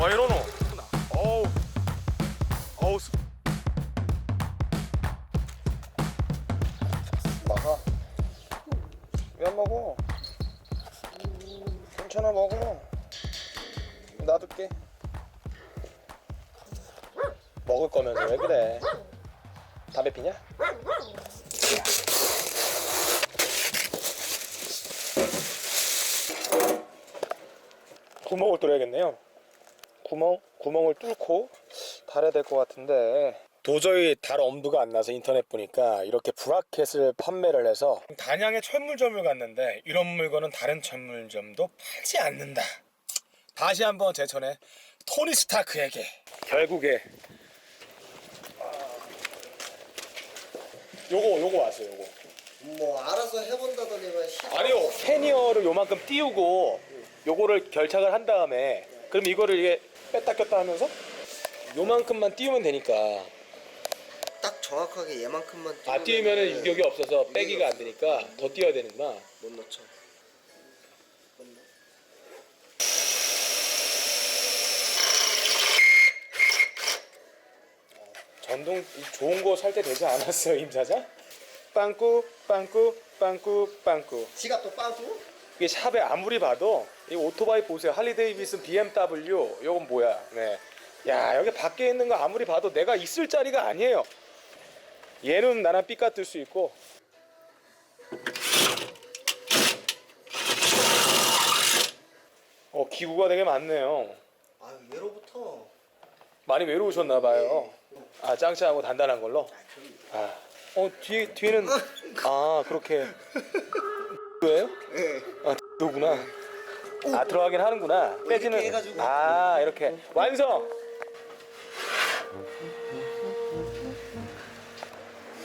와 이러노 어우 어우 수- 막아. 왜안 먹어? 괜찮아 먹어. 놔둘게. 먹을 거면서 왜 그래? 담배 피냐? 구멍을 뚫어야겠네요. 구멍 구멍을 뚫고 달아야 될 것 같은데. 도저히 달 엄두가 안 나서 인터넷 보니까 이렇게 브라켓을 판매를 해서 단양의 철물점을 갔는데 이런 물건은 다른 철물점도 팔지 않는다. 다시 한번 제천의 토니 스타크에게. 결국에 요거 요거 왔어요 요거. 뭐 알아서 해본다더니만 시 아니요 캐니어를 요만큼 띄우고 요거를 결착을 한 다음에 그럼 이거를 이게 뺐다 꼈다 하면서? 요만큼만 띄우면 되니까. 딱 정확하게 얘만큼만 아 띄우면은 유격이 없어서 빼기가 안 되니까 더 띄워야 되는구나. 못 넣죠. 전동 좋은 거 살 때 되지 않았어요 임 사장? 빵꾸 빵꾸 빵꾸 빵꾸. 또 빵꾸? 이게 샵에 아무리 봐도 이 오토바이 보세요 할리 데이비슨 BMW 요건 뭐야? 네. 야 여기 밖에 있는 거 아무리 봐도 내가 있을 자리가 아니에요. 얘는 나랑 삐 같을 수 있고. 어 기구가 되게 많네요. 아유 얘로부터? 많이 외로우셨나 봐요. 아 짱짱하고 단단한 걸로? 아. 어 뒤에 뒤에는 아 그렇게 왜요? 예 아, 너구나. 아, 들어가긴 하는구나. 빼지는. 해가지고. 아, 이렇게. 완성!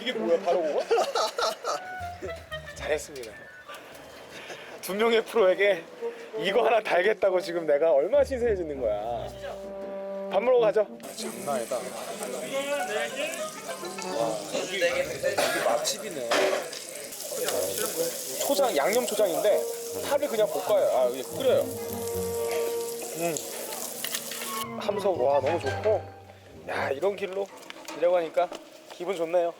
이게 뭐야, 바로 그거? 잘했습니다. 두 명의 프로에게 이거 하나 달겠다고 지금 내가 얼마나 신세해지는 거야. 밥 먹으러 가죠. 장난 아니다. 와, 여기, 여기 맛집이네. 초장 양념 초장인데 파를 그냥 볶아요. 아 여기 끓여요. 음. 함석 와 너무 좋고 야 이런 길로 이라고 하니까 기분 좋네요.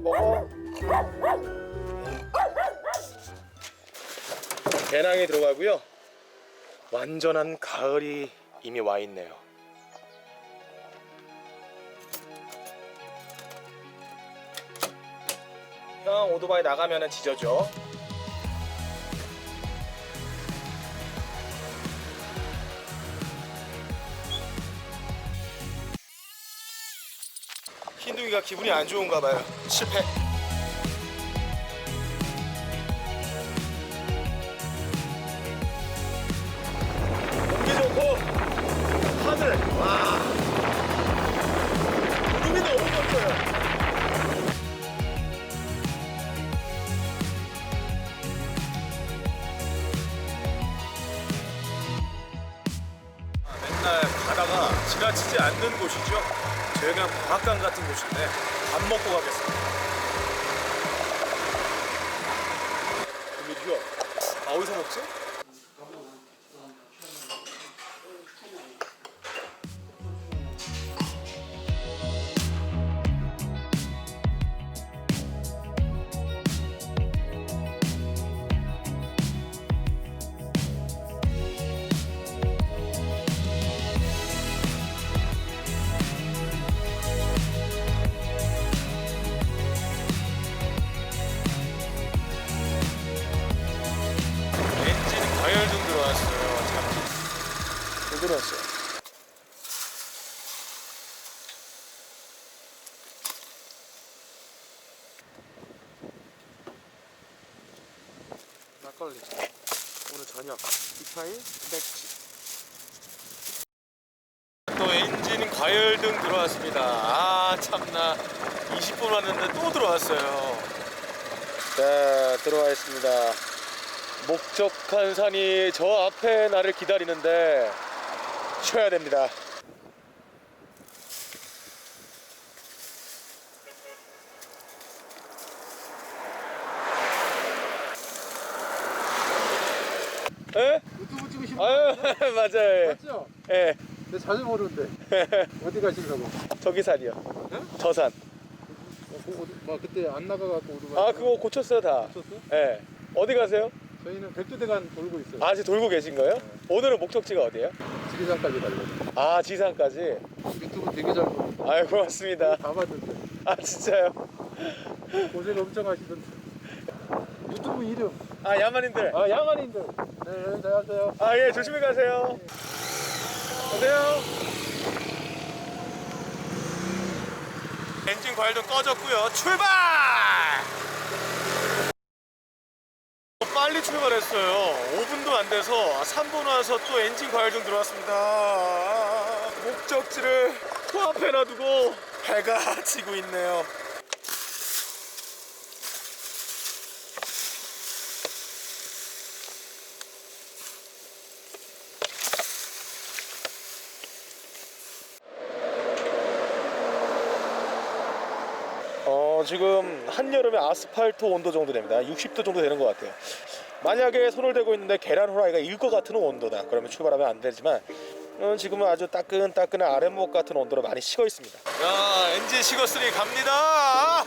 먹어. 배낭에 들어가고요. 완전한 가을이 이미 와 있네요. 형 오토바이 나가면은 지져줘. 흰둥이가 기분이 안 좋은가 봐요. 실패. 어디서 먹지? 오늘 저녁 이파일 맥주. 또 엔진 과열등 들어왔습니다. 아 참나 20분 왔는데 또 들어왔어요. 자 들어와 있습니다 목적한 산이 저 앞에 나를 기다리는데 쉬어야 됩니다 에? 유튜브 찍으시는 아유 맞아요 맞죠? 예 근데 자주 모르는데 어디 가시려고? 저기 산이요 저산 어, 그 어디, 막 그때 안 나가갖고 오르막 아 그거 고쳤어요 다 쳤어요? 예. 어디 가세요? 저희는 백두대간 돌고 있어요 아직 돌고 계신 거예요? 오늘은 목적지가 어디예요? 지리산까지 가려고 아 지산까지 유튜브 되게 잘 보고 아유 고맙습니다 다 봤는데 아 진짜요? 고생 엄청 하시던데 유튜브 이름 아 야만인들. 아 양아님들. 네 안녕하세요. 아 예 조심히 가세요. 가세요. 엔진 과일도 꺼졌고요. 출발! 빨리 출발했어요. 5분도 안 돼서 3분 와서 또 엔진 과일 좀 들어왔습니다. 목적지를 코앞에 놔두고 배가 지고 있네요 어, 지금 한여름에 아스팔트 온도 정도 됩니다. 60도 정도 되는 것 같아요. 만약에 손을 대고 있는데 계란 후라이가 일 것 같은 온도다. 그러면 출발하면 안 되지만 어, 지금은 아주 따끈따끈한 아랫목 같은 온도로 많이 식어 있습니다. 자, 엔진 식었으니 갑니다.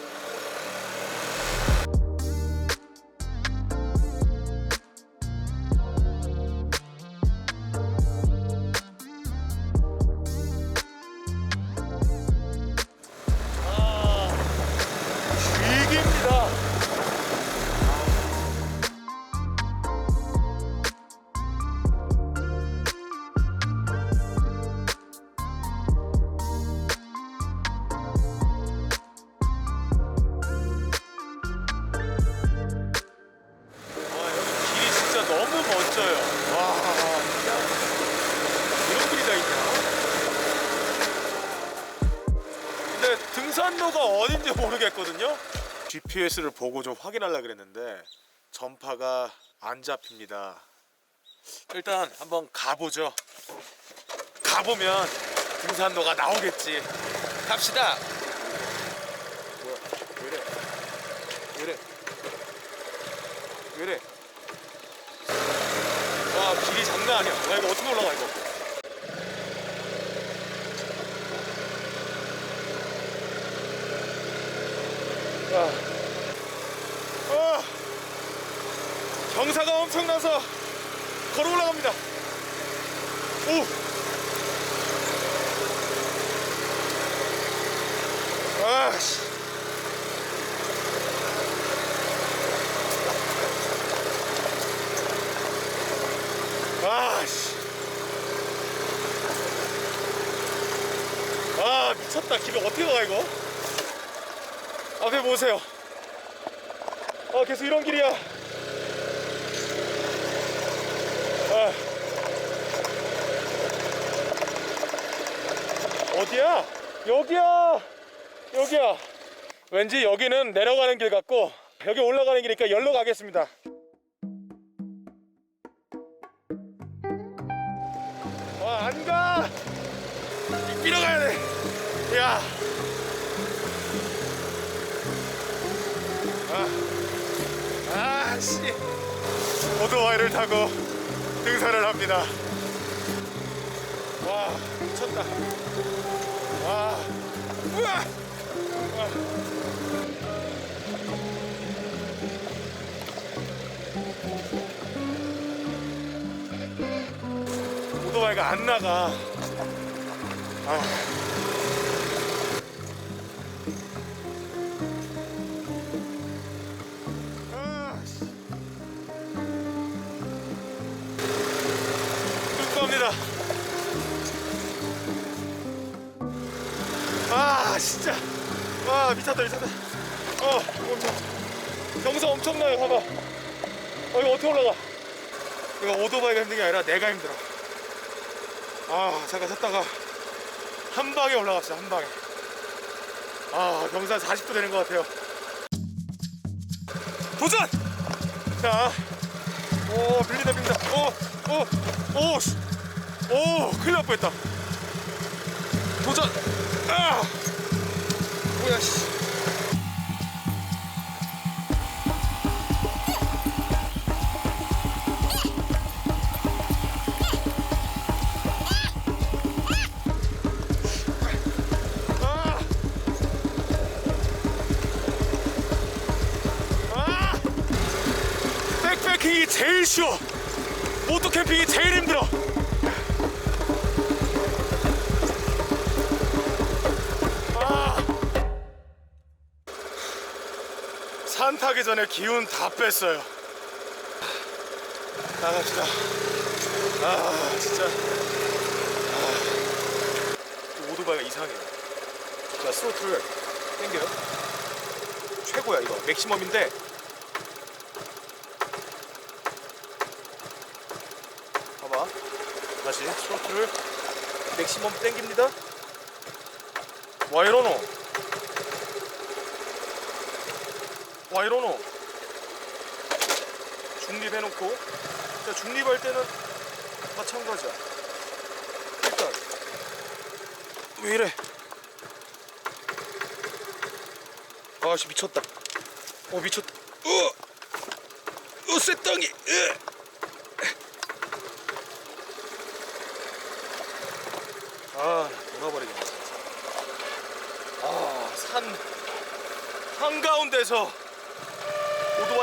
등산로가 어딘지 모르겠거든요. GPS를 보고 좀 확인하려 그랬는데 전파가 안 잡힙니다. 일단 한번 가보죠. 가보면 등산로가 나오겠지. 갑시다. 뭐야? 왜 이래? 왜 이래? 왜 이래? 와 길이 장난 아니야. 야 이거 어떻게 올라가 이거? 아, 아, 경사가 엄청나서 걸어 올라갑니다. 오. 아씨. 아씨. 아 미쳤다. 길을 어떻게 가 이거? 앞에 보세요. 아 계속 이런 길이야. 아. 어디야? 여기야. 여기야. 왠지 여기는 내려가는 길 같고 여기 올라가는 길이니까 열로 가겠습니다. 와, 안 가! 밀어 가야 돼! 야! 아, 아 씨! 오토바이를 타고 등산을 합니다. 와, 미쳤다. 와, 우와! 와. 오토바이가 안 나가. 아. 아, 진짜. 와, 미쳤다, 미쳤다. 어, 엄청. 경사 엄청나요, 봐봐. 어, 이거 어떻게 올라가? 이거 오토바이가 힘든 게 아니라 내가 힘들어. 아 잠깐 섰다가 한 방에 올라갔어 한 방에 아 경사 40도 되는 것 같아요 도전! 자, 오 밀리다 밀리다. 오, 오, 오, 씨. 오, 큰일 날 뻔했다. 도전! 아, 뭐야 씨. 아! 아! 백패킹이 제일 쉬워. 모토 캠핑이 제일 힘들어. 타기 전에 기운 다 뺐어요. 나갑시다. 아 진짜. 아. 오토바이가 이상해요. 자 스로틀 땡겨요. 최고야 이거 맥시멈인데 봐봐 다시 스로틀을 맥시멈 땡깁니다 와 이러노 와 이러노? 중립해놓고. 자 중립할 때는 마찬가지야. 일단 왜 이래? 아씨 미쳤다. 어 미쳤다. 어! 어 쇳덩이! 으! 아 아산 한가운데서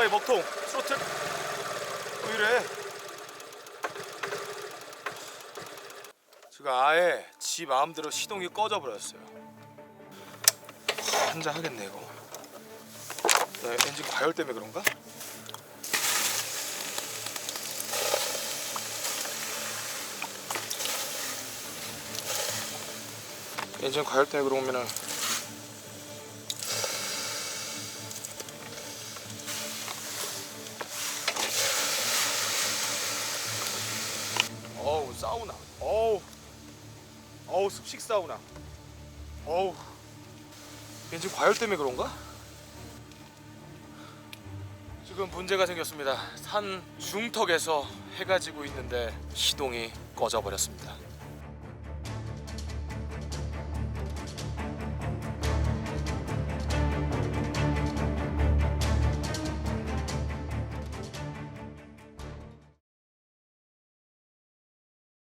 오토바이 먹통. 스로틀 왜 이래. 지금 아예 지 마음대로 시동이 꺼져 버렸어요. 한잔 하겠네 이거. 나 엔진 과열 때문에 그런가? 엔진 과열 때문에 그러면은 식 사우나 어우 엔진 과열 때문에 그런가? 지금 문제가 생겼습니다. 산 중턱에서 해가 지고 있는데 시동이 꺼져 버렸습니다.